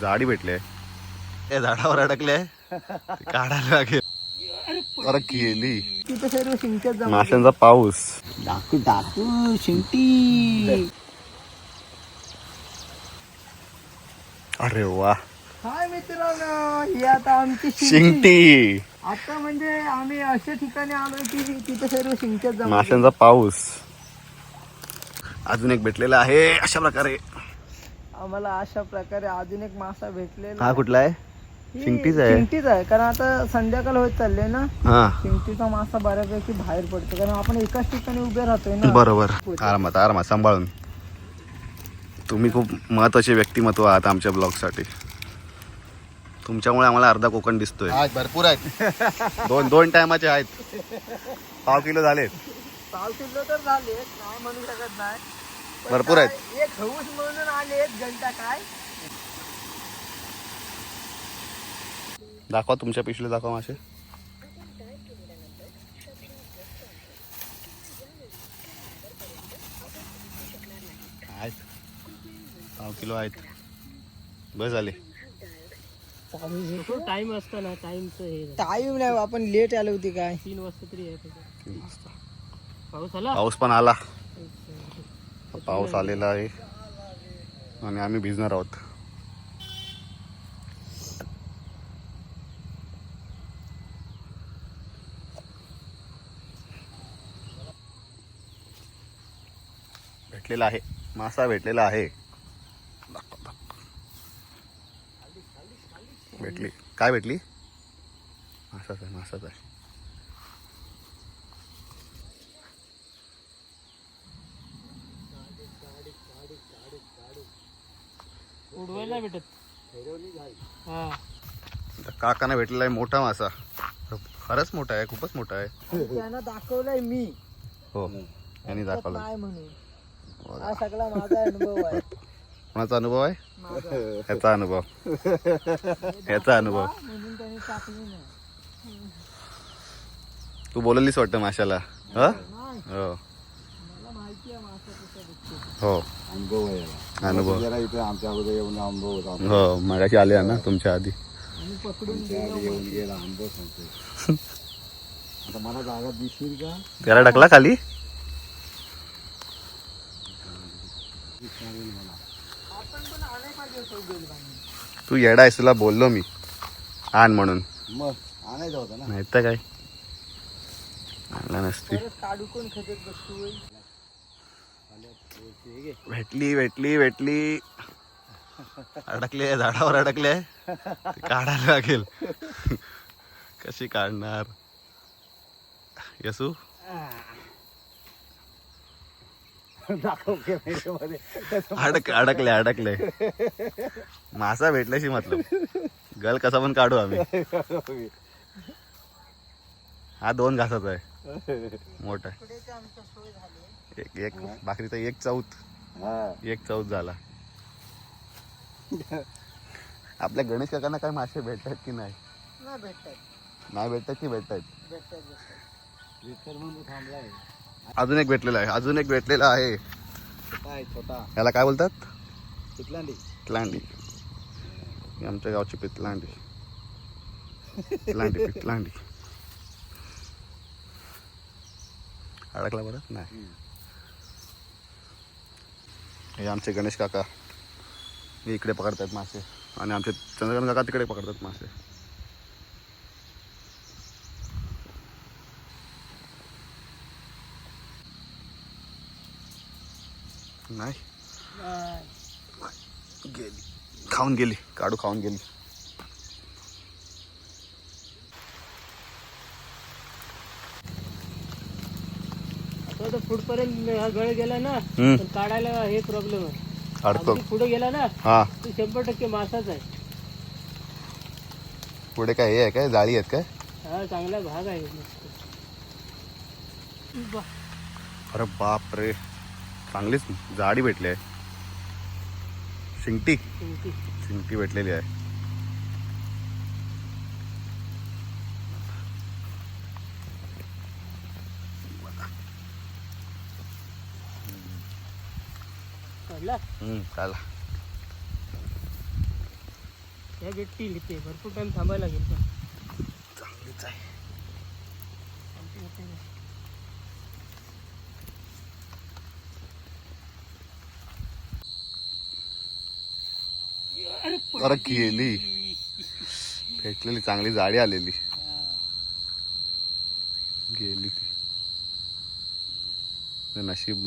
झाडी भेटले. त्या झाडावर अडकले. काढायला लागेल. अरे गेली तिथे सर्व शिंकत जमा माशांचा पाऊस. डाकू डाकू शिंगटी अरे वा. हाय मित्रांनो ही आता आमची शिंगटी आता म्हणजे आम्ही अशा ठिकाणी आलो की तिथे सर्व शिंकत जमा माशांचा पाऊस. अजून एक भेटलेला आहे अशा प्रकारे. आम्हाला अशा प्रकारे अजून एक मासा भेटलेला हा कुठला आहे? ही शिंगटीच आहे. शिंगटीच आहे. कारण आता संध्याकाळ होत चालले ना हा. शिंगटीचा मासा बऱ्यापैकी बाहेर पडतो. कारण आपण एकाच ठिकाणी उभे राहतोय ना. बरोबर. आरामात आरामात. सांभाळून. तुम्ही खूप महत्त्वाचे व्यक्तिमत्व आहात आमच्या ब्लॉगसाठी. तुमच्यामुळे आम्हाला अर्धा कोकण दिसतोय. आज भरपूर आहेत. दोन दोन टायमाचे आहेत. पाव किलो झाले पाव किलो तर झाले नाही म्हणू शकत नाही. भरपूर आहेत. एक हौस म्हणून आले घंटा काय? दाखवा तुमच्या पिशले दाखवा मासे. आहेत. पाव किलो आहेत. बस झाले. टाइम असतो ना टाइमचं हे टाईम नाही आपण लेट आलो होती काय? तीन वाजता तरी आहे. पाऊस आला? पाऊस पण आला. पाऊस आलेला आहे. आणि आम्ही भिजणार आहोत. भेटलेला आहे. मासा भेटलेला आहे. भेटली. काय भेटली? मासाच आहे मासाच आहे. उडवायला भेटत. हा. आता काकांना भेटलेला आहे मोठा मासा. खरंच मोठा आहे खूपच मोठा आहे. त्यांना दाखवलंय मी. हो यांनी दाखवलं. नाही म्हणून हा. सगळा माझा अनुभव आहे. कोणाचा अनुभव आहे? ह्याचा अनुभव. ह्याचा अनुभव. म्हणून त्याने टाकली नाही. तू बोललीस वाटतं माशाला. ह? नाही. हो. मला माहिती आहे मासा कसा दिसतो हो. अनुभव आहे. अनुभव. जरा इथे आमच्या अगोदर येऊन अनुभव होता. हो मगाशी आले ना तुमच्या आधी. पकडून येऊन गेला अनुभव सांगतोय. आता मला जागा दिसतील का? त्याला टाकला खाली. तू येडा आहेस तुला बोललो मी. आण म्हणून. मग आणायचं होतं ना. नाही तर काय? आणला नसती. काढू कोण खजत बसतो. भेटली भेटली भेटली अडकले झाडावर अडकले. काढायला लागेल. कशी काढणार? यसू? अडक अडकले अडकले. मासा भेटल्याशी मतलब. गल कसा पण काढू आम्ही. हा दोन घासाचा आहे. मोठा एक एक भाकरीचा एक चौथ. हा. एक चौथ झाला. आपल्या गणेश काकांना काय मासे भेटतात की नाही? नाही भेटतात नाही भेटतात की भेटतात? अजून एक भेटलेला आहे अजून एक भेटलेला आहे. याला काय बोलतात? पितलांडी. ही आमच्या गावची पितलांडी. पितलांडी पितलांडी. अडकला बरं? नाही. हे आमचे गणेश काका. हे इकडे पकडतात मासे. आणि आमचे चंद्रकांत काका तिकडे पकडतात मासे. नाही. गेली. खाऊन गेली. काढू खाऊन गेली. आता पुढपर्यंत हा गळ गेला ना हम्म. काढायला हे प्रॉब्लेम आहे. अगदी पुढे गेला ना हा. तो शंभर टक्के मासाच आहे. पुढे काय हे आहे काय? जाळी आहेत काय? हा चांगला भाग आहे. मस्त बा. अरे बाप रे. चांगलीच जाडी भेटली आहे. शिंगटी. शिंगटी. शिंगटी भेटलेली आहे. काढला भेटतील इथे भरपूर टाइम थांबायला लागेल पण. चांगलीच आहे. अरे गेली. भेटलेली चांगली जाळी आलेली. गेली ते नशीब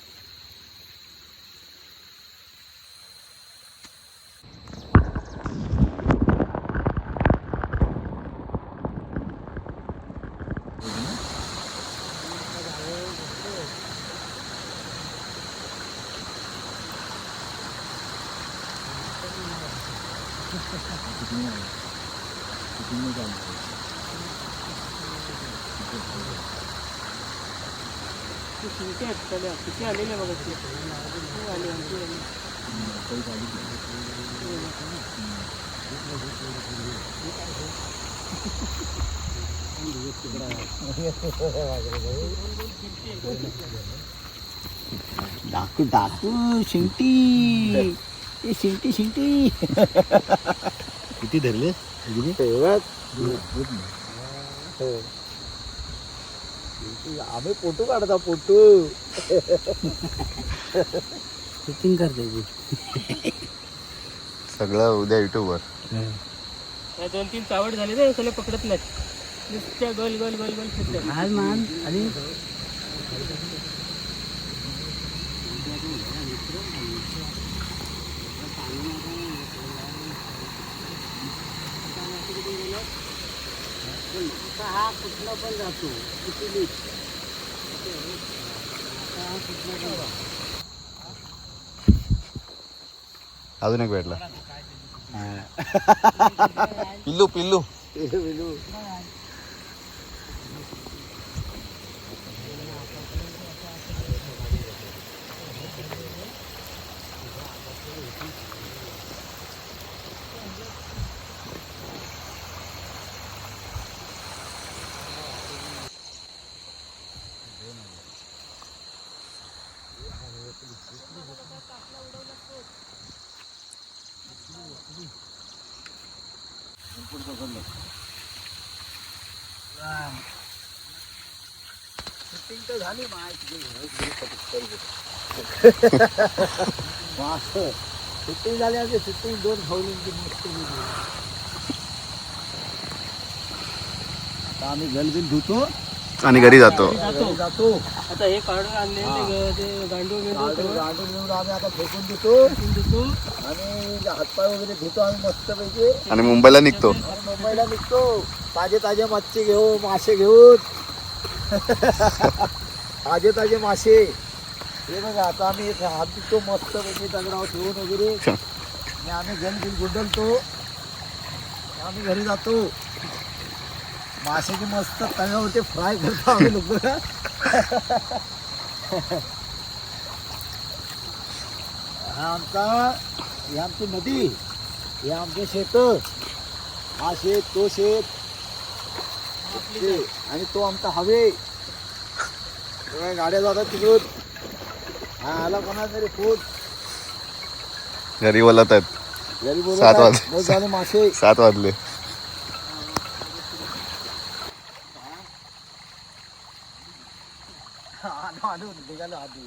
ती शिंके आहेत सगळ्या किती आलेल्या बघा ते शिंटी शिंटी किती धरले? आम्ही फोटो काढता फोटो. शूटिंग करते सगळं उद्या युट्यूबवर. दोन तीन चावड झाले ना सगळे पकडत नाहीत. नुसत्या गोल गोल गोल गोल फिरतात आज मान आणि हा कुठला पण जातो किती अजून एक भेटला पिल्लू पिल्लू शूटिंग तर झाली शूटिंग झाली असे शूटिंग दोन फाऊलिंगची मस्त गेली. आता आम्ही गलबिल धुतो आणि घरी जातो. घरी जातो आता हे काढून आणले ते घेऊन आम्ही आता फेकून देतो. देतो. आणि हातपाय वगैरे धुतो आम्ही मस्त पैकी आणि मुंबईला निघतो. मुंबईला निघतो. ताजे ताजे मच्छी घेऊ मासे घेऊन. ताजे ताजे मासे. हे बघा आता आम्ही एक हात धुतो मस्त पैकी दगडावर ठेवून वगैरे. आणि आम्ही बिल गुंडलतो. आम्ही घरी जातो. माशाची मस्त तव्यावरती फ्राय करतो आम्ही लोक. हा आमचा ही आमची नदी हे आमचे शेत. हा शेत तो शेत. ते, आणि तो आमचा हवे. गाड्या जातात तिकडून. हा आला कोणा तरी फोन? घरी बोलत आहेत. घरी बोलत सात आहे, वाजले. बस झाले मासे. सात वाजले. आलो आलो निघालो आधी